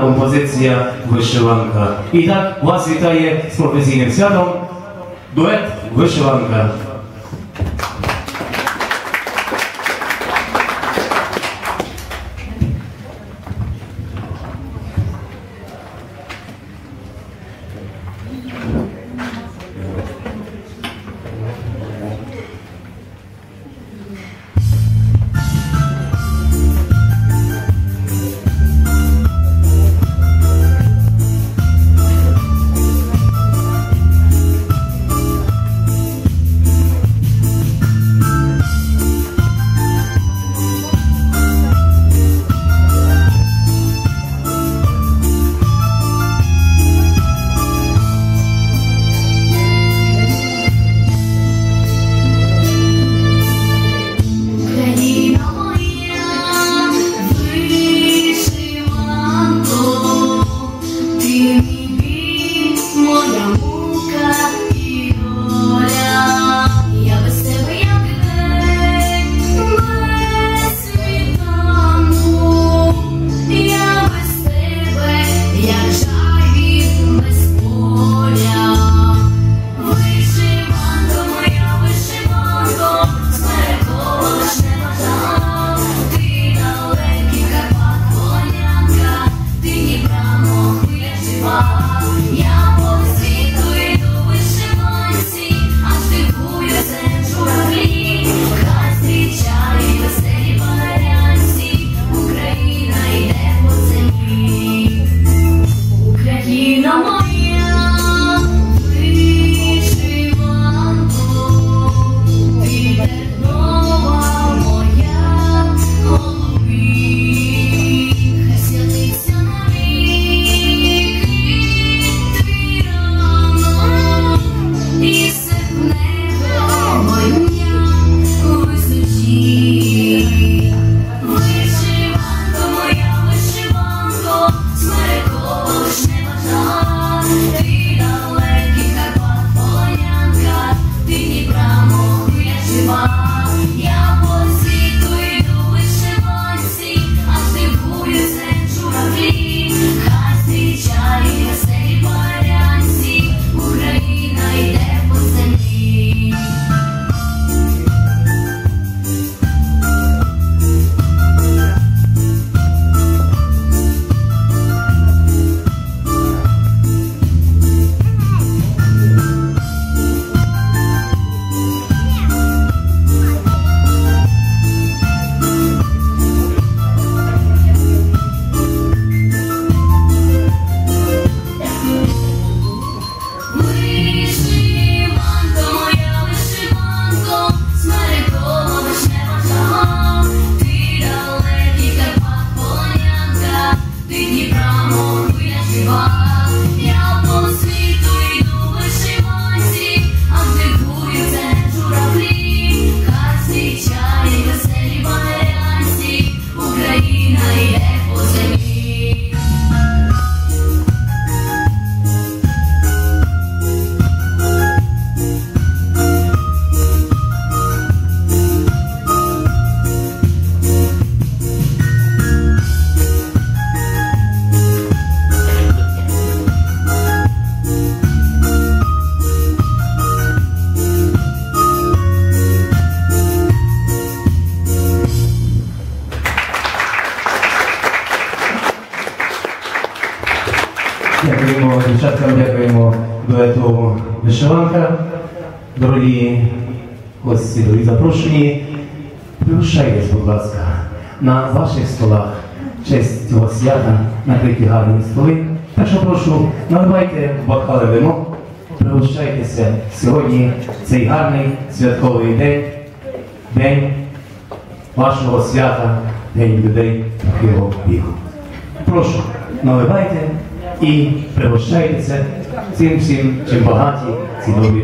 kompozycja Wyszyłanka. I tak Was witaje z profesyjnym światem duet Wyszyłanka. Дякуємо дівчаткам, дякуємо дуету вишиванка. Дорогі гості, дорогі запрошені. Прилушайтесь, будь ласка, на ваших столах честь цього свята накриті гарні столи. Так що прошу, наливайте бокали вино, прилучайтеся сьогодні цей гарний святковий день, день вашого свята, день людей такого віку. Прошу, наливайте і пригощайтеся цим всім, чим багаті ці нові.